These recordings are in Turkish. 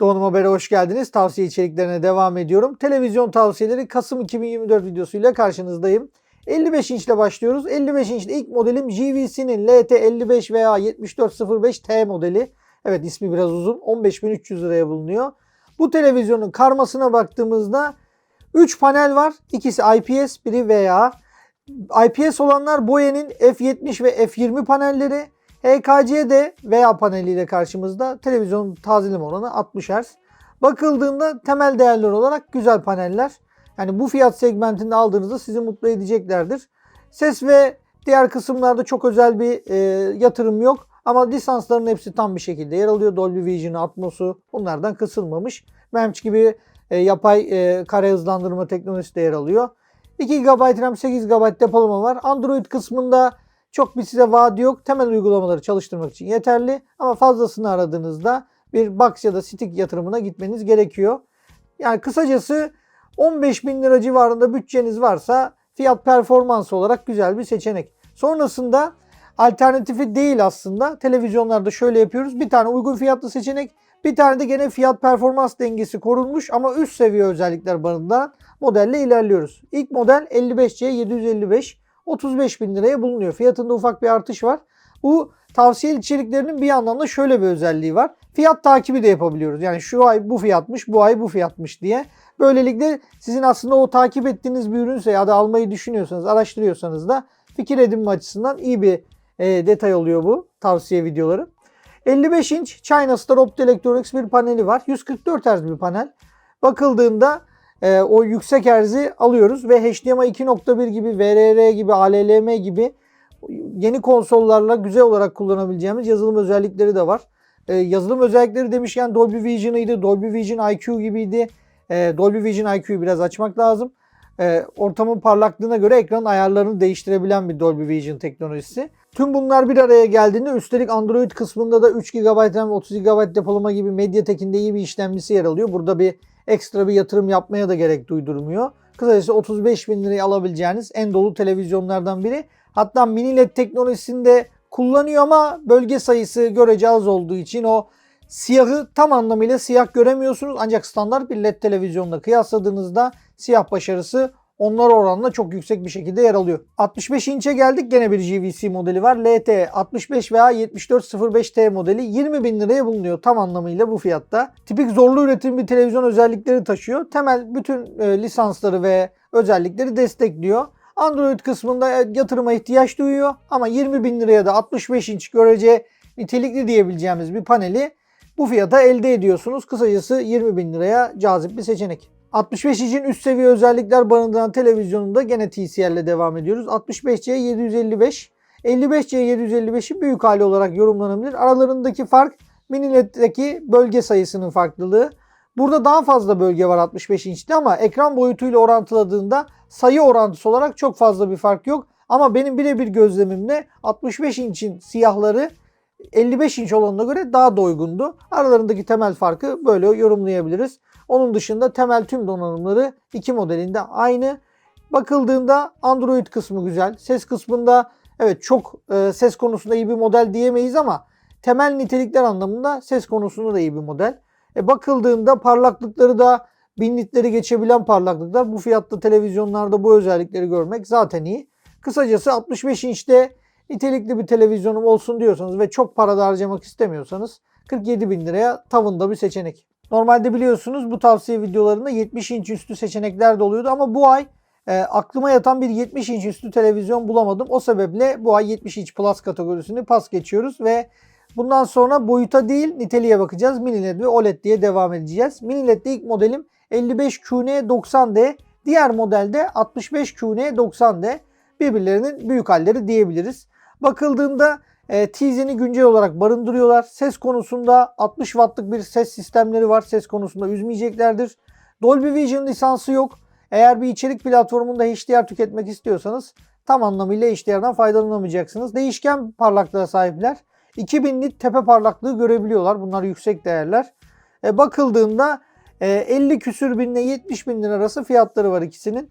Doğan Haber'e hoş geldiniz. Tavsiye içeriklerine devam ediyorum. Televizyon tavsiyeleri Kasım 2024 videosuyla karşınızdayım. 55 inçle başlıyoruz. 55 inçli ilk modelim JVC'nin LT55 veya 7405T modeli. Evet ismi biraz uzun. 15.300 liraya bulunuyor. Bu televizyonun karmasına baktığımızda 3 panel var. İkisi IPS, biri VA. IPS olanlar Boeing'in F70 ve F20 panelleri. HKC de veya paneliyle karşımızda televizyon tazeleme oranı 60 Hz. Bakıldığında temel değerler olarak güzel paneller. Yani bu fiyat segmentinde aldığınızda sizi mutlu edeceklerdir. Ses ve diğer kısımlarda çok özel bir e, yatırım yok. Ama lisansların hepsi tam bir şekilde yer alıyor. Dolby Vision'ı, Atmos'u bunlardan kısılmamış. MEMS gibi e, yapay e, kare hızlandırma teknolojisi de yer alıyor. 2 GB RAM, 8 GB depolama var. Android kısmında çok bir size vaadi yok. Temel uygulamaları çalıştırmak için yeterli. Ama fazlasını aradığınızda bir box ya da stick yatırımına gitmeniz gerekiyor. Yani kısacası 15 bin lira civarında bütçeniz varsa fiyat performans olarak güzel bir seçenek. Sonrasında alternatifi değil aslında. Televizyonlarda şöyle yapıyoruz. Bir tane uygun fiyatlı seçenek, bir tane de gene fiyat performans dengesi korunmuş ama üst seviye özellikler barındıran modelle ilerliyoruz. İlk model 55C 755 35 bin liraya bulunuyor. Fiyatında ufak bir artış var. Bu tavsiye içeriklerinin bir yandan da şöyle bir özelliği var. Fiyat takibi de yapabiliyoruz. Yani şu ay bu fiyatmış, bu ay bu fiyatmış diye. Böylelikle sizin aslında o takip ettiğiniz bir ürünse ya da almayı düşünüyorsanız, araştırıyorsanız da fikir edinme açısından iyi bir e, detay oluyor bu tavsiye videoları. 55 inç China Star Optoelectronics bir paneli var. 144 Hz bir panel. Bakıldığında e, o yüksek herzi alıyoruz ve HDMI 2.1 gibi, VRR gibi, ALLM gibi yeni konsollarla güzel olarak kullanabileceğimiz yazılım özellikleri de var. E, yazılım özellikleri demişken Dolby Vision'ıydı, Dolby Vision IQ gibiydi. E, Dolby Vision IQ'yu biraz açmak lazım. E, ortamın parlaklığına göre ekranın ayarlarını değiştirebilen bir Dolby Vision teknolojisi. Tüm bunlar bir araya geldiğinde üstelik Android kısmında da 3 GB RAM 30 GB depolama gibi Mediatek'in de iyi bir işlemcisi yer alıyor. Burada bir ekstra bir yatırım yapmaya da gerek duydurmuyor. Kısacası 35 bin liraya alabileceğiniz en dolu televizyonlardan biri. Hatta mini LED teknolojisinde kullanıyor ama bölge sayısı görece az olduğu için o siyahı tam anlamıyla siyah göremiyorsunuz. Ancak standart bir LED televizyonla kıyasladığınızda siyah başarısı onlar oranla çok yüksek bir şekilde yer alıyor. 65 inçe geldik. Gene bir GVC modeli var. LT 65 veya 7405T modeli 20 bin liraya bulunuyor tam anlamıyla bu fiyatta. Tipik zorlu üretim bir televizyon özellikleri taşıyor. Temel bütün e, lisansları ve özellikleri destekliyor. Android kısmında yatırıma ihtiyaç duyuyor ama 20 bin liraya da 65 inç görece nitelikli diyebileceğimiz bir paneli bu fiyata elde ediyorsunuz. Kısacası 20 bin liraya cazip bir seçenek. 65 inç'in üst seviye özellikler barındıran televizyonunda gene TCL ile devam ediyoruz. 65C 755. 55C 755'i büyük hali olarak yorumlanabilir. Aralarındaki fark mini LED'deki bölge sayısının farklılığı. Burada daha fazla bölge var 65 inçte ama ekran boyutuyla orantıladığında sayı orantısı olarak çok fazla bir fark yok. Ama benim birebir gözlemimle 65 inçin siyahları 55 inç olanına göre daha da uygundu. Aralarındaki temel farkı böyle yorumlayabiliriz. Onun dışında temel tüm donanımları iki modelinde aynı. Bakıldığında Android kısmı güzel. Ses kısmında evet çok e, ses konusunda iyi bir model diyemeyiz ama temel nitelikler anlamında ses konusunda da iyi bir model. E, bakıldığında parlaklıkları da bin nitleri geçebilen parlaklıklar. Bu fiyatta televizyonlarda bu özellikleri görmek zaten iyi. Kısacası 65 inçte nitelikli bir televizyonum olsun diyorsanız ve çok para da harcamak istemiyorsanız 47 bin liraya tavında bir seçenek. Normalde biliyorsunuz bu tavsiye videolarında 70 inç üstü seçenekler de oluyordu ama bu ay e, aklıma yatan bir 70 inç üstü televizyon bulamadım. O sebeple bu ay 70 inç plus kategorisini pas geçiyoruz ve bundan sonra boyuta değil niteliğe bakacağız. Mini LED ve OLED diye devam edeceğiz. Mini LED'de ilk modelim 55QN 90D. Diğer modelde 65QN 90D. Birbirlerinin büyük halleri diyebiliriz. Bakıldığında e, Tizen'i güncel olarak barındırıyorlar. Ses konusunda 60 wattlık bir ses sistemleri var. Ses konusunda üzmeyeceklerdir. Dolby Vision lisansı yok. Eğer bir içerik platformunda HDR tüketmek istiyorsanız tam anlamıyla HDR'dan faydalanamayacaksınız. Değişken parlaklığa sahipler. 2000 nit tepe parlaklığı görebiliyorlar. Bunlar yüksek değerler. E, bakıldığında e, 50 küsür bin ile 70 bin lira arası fiyatları var ikisinin.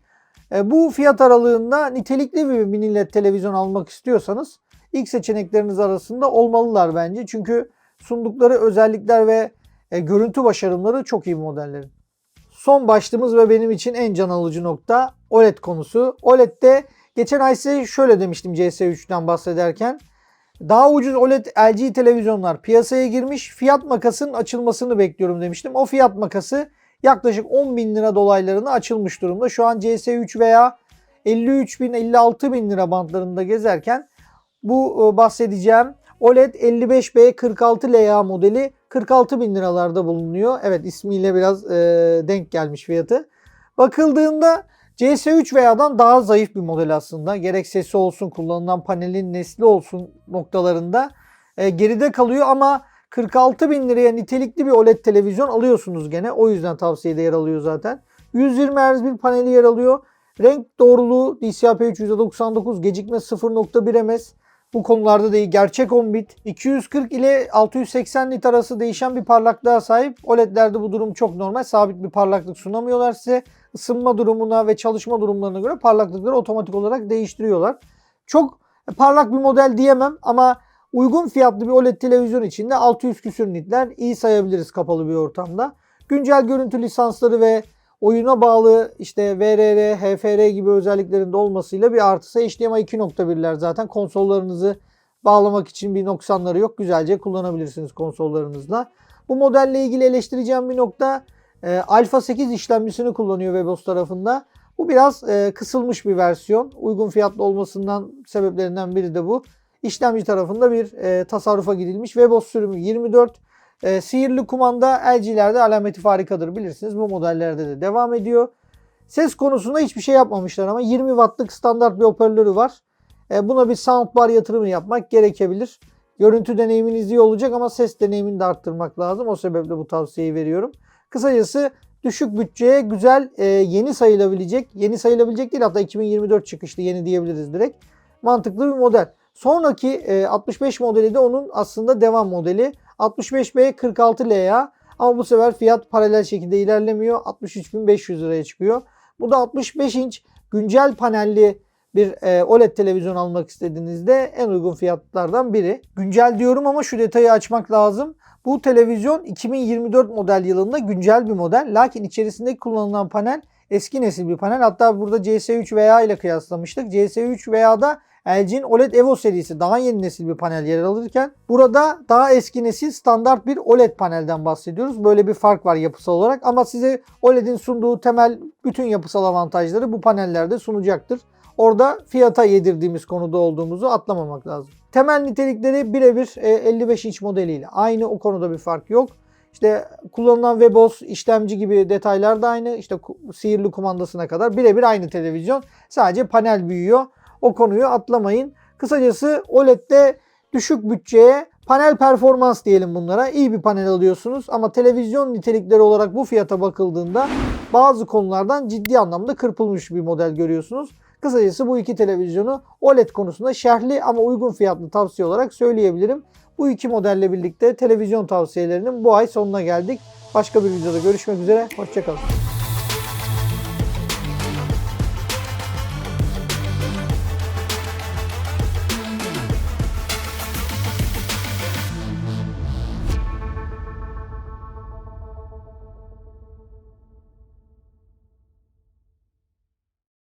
E, bu fiyat aralığında nitelikli bir mini LED televizyon almak istiyorsanız ilk seçenekleriniz arasında olmalılar bence. Çünkü sundukları özellikler ve e, görüntü başarımları çok iyi modellerin. Son başlığımız ve benim için en can alıcı nokta OLED konusu. OLED'de geçen ay size şöyle demiştim CS3'ten bahsederken. Daha ucuz OLED LG televizyonlar piyasaya girmiş. Fiyat makasının açılmasını bekliyorum demiştim. O fiyat makası yaklaşık 10 bin lira dolaylarına açılmış durumda. Şu an CS3 veya 53 bin 56 bin lira bantlarında gezerken bu e, bahsedeceğim OLED 55B 46 LA modeli 46 bin liralarda bulunuyor. Evet ismiyle biraz e, denk gelmiş fiyatı. Bakıldığında CS3 veya'dan daha zayıf bir model aslında. Gerek sesi olsun, kullanılan panelin nesli olsun noktalarında e, geride kalıyor ama 46 bin liraya nitelikli bir OLED televizyon alıyorsunuz gene. O yüzden tavsiyede yer alıyor zaten. 120 Hz bir paneli yer alıyor. Renk doğruluğu DCI-P3 %99, gecikme 0.1 ms. Bu konularda değil. Gerçek 10 bit. 240 ile 680 nit arası değişen bir parlaklığa sahip. OLED'lerde bu durum çok normal. Sabit bir parlaklık sunamıyorlar size. Isınma durumuna ve çalışma durumlarına göre parlaklıkları otomatik olarak değiştiriyorlar. Çok parlak bir model diyemem ama uygun fiyatlı bir OLED televizyon içinde 600 küsür nitler iyi sayabiliriz kapalı bir ortamda. Güncel görüntü lisansları ve oyuna bağlı işte VRR, HFR gibi özelliklerinde olmasıyla bir artısı HDMI 2.1'ler zaten konsollarınızı bağlamak için bir noksanları yok. Güzelce kullanabilirsiniz konsollarınızla. Bu modelle ilgili eleştireceğim bir nokta e, Alpha 8 işlemcisini kullanıyor Webos tarafında. Bu biraz e, kısılmış bir versiyon. Uygun fiyatlı olmasından sebeplerinden biri de bu. İşlemci tarafında bir e, tasarrufa gidilmiş. Webos sürümü 24 e, sihirli kumanda LG'lerde alameti farikadır bilirsiniz. Bu modellerde de devam ediyor. Ses konusunda hiçbir şey yapmamışlar ama 20 wattlık standart bir hoparlörü var. E, buna bir soundbar yatırımı yapmak gerekebilir. Görüntü deneyiminiz iyi olacak ama ses deneyimini de arttırmak lazım. O sebeple bu tavsiyeyi veriyorum. Kısacası düşük bütçeye güzel e, yeni sayılabilecek, yeni sayılabilecek değil hatta 2024 çıkışlı yeni diyebiliriz direkt. Mantıklı bir model. Sonraki e, 65 modeli de onun aslında devam modeli. 65B 46 LA ama bu sefer fiyat paralel şekilde ilerlemiyor. 63.500 liraya çıkıyor. Bu da 65 inç güncel panelli bir e, OLED televizyon almak istediğinizde en uygun fiyatlardan biri. Güncel diyorum ama şu detayı açmak lazım. Bu televizyon 2024 model yılında güncel bir model. Lakin içerisindeki kullanılan panel eski nesil bir panel. Hatta burada CS3 veya ile kıyaslamıştık. CS3 veya'da LG'nin OLED Evo serisi daha yeni nesil bir panel yer alırken burada daha eski nesil standart bir OLED panelden bahsediyoruz. Böyle bir fark var yapısal olarak ama size OLED'in sunduğu temel bütün yapısal avantajları bu panellerde sunacaktır. Orada fiyata yedirdiğimiz konuda olduğumuzu atlamamak lazım. Temel nitelikleri birebir 55 inç modeliyle. Aynı o konuda bir fark yok. İşte kullanılan Webos işlemci gibi detaylar da aynı. İşte sihirli kumandasına kadar birebir aynı televizyon. Sadece panel büyüyor. O konuyu atlamayın. Kısacası OLED'de düşük bütçeye panel performans diyelim bunlara. İyi bir panel alıyorsunuz ama televizyon nitelikleri olarak bu fiyata bakıldığında bazı konulardan ciddi anlamda kırpılmış bir model görüyorsunuz. Kısacası bu iki televizyonu OLED konusunda şerhli ama uygun fiyatlı tavsiye olarak söyleyebilirim. Bu iki modelle birlikte televizyon tavsiyelerinin bu ay sonuna geldik. Başka bir videoda görüşmek üzere. Hoşçakalın.